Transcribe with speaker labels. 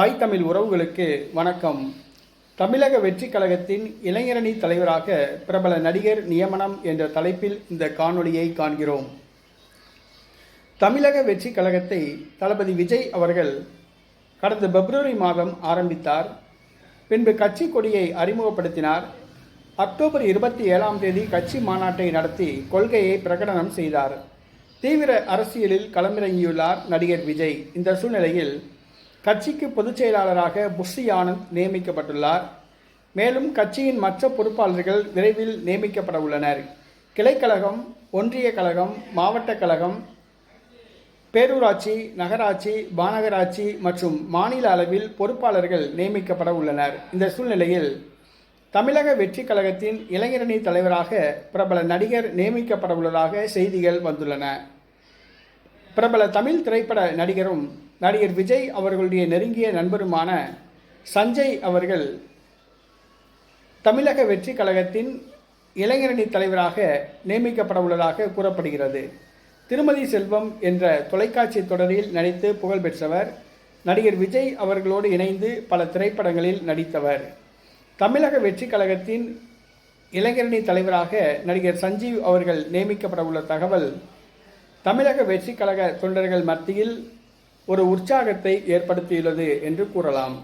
Speaker 1: தாய் தமிழ் உறவுகளுக்கு வணக்கம். தமிழக வெற்றி கழகத்தின் இளைஞரணி தலைவராக பிரபல நடிகர் நியமனம் என்ற தலைப்பில் இந்த காணொளியை காண்கிறோம். தமிழக வெற்றி கழகத்தை தளபதி விஜய் அவர்கள் கடந்த பிப்ரவரி மாதம் ஆரம்பித்தார். பின்பு கட்சி கொடியை அறிமுகப்படுத்தினார். அக்டோபர் இருபத்தி ஏழாம் தேதி கட்சி மாநாட்டை நடத்தி கொள்கையை பிரகடனம் செய்தார். தீவிர அரசியலில் களமிறங்கியுள்ளார் நடிகர் விஜய். இந்த சூழ்நிலையில் கட்சிக்கு பொதுச் செயலாளராக புஷி ஆனந்த் நியமிக்கப்பட்டுள்ளார். மேலும் கட்சியின் மற்ற பொறுப்பாளர்கள் விரைவில் நியமிக்கப்பட உள்ளனர். கிளைக்கழகம் ஒன்றிய கழகம் மாவட்ட கழகம் பேரூராட்சி நகராட்சி மாநகராட்சி மற்றும் மாநில அளவில் பொறுப்பாளர்கள் நியமிக்கப்பட உள்ளனர். இந்த சூழ்நிலையில் தமிழக வெற்றி கழகத்தின் இளைஞரணி தலைவராக பிரபல நடிகர் நியமிக்கப்பட உள்ளதாக செய்திகள் வந்துள்ளன. பிரபல தமிழ் திரைப்பட நடிகரும் நடிகர் விஜய் அவர்களுடைய நெருங்கிய நண்பருமான சஞ்சய் அவர்கள் தமிழக வெற்றி கழகத்தின் இளைஞரணி தலைவராக நியமிக்கப்பட உள்ளதாக கூறப்படுகிறது. திருமதி செல்வம் என்ற தொலைக்காட்சி தொடரில் நடித்து புகழ் பெற்றவர் நடிகர் விஜய் அவர்களோடு இணைந்து பல திரைப்படங்களில் நடித்தவர். தமிழக வெற்றி கழகத்தின் இளைஞரணி தலைவராக நடிகர் சஞ்சீவ் அவர்கள் நியமிக்கப்பட உள்ள தகவல் தமிழக வெற்றி கழக தொண்டர்கள் மத்தியில் ஒரு உற்சாகத்தை ஏற்படுத்தியுள்ளது என்று கூறலாம்.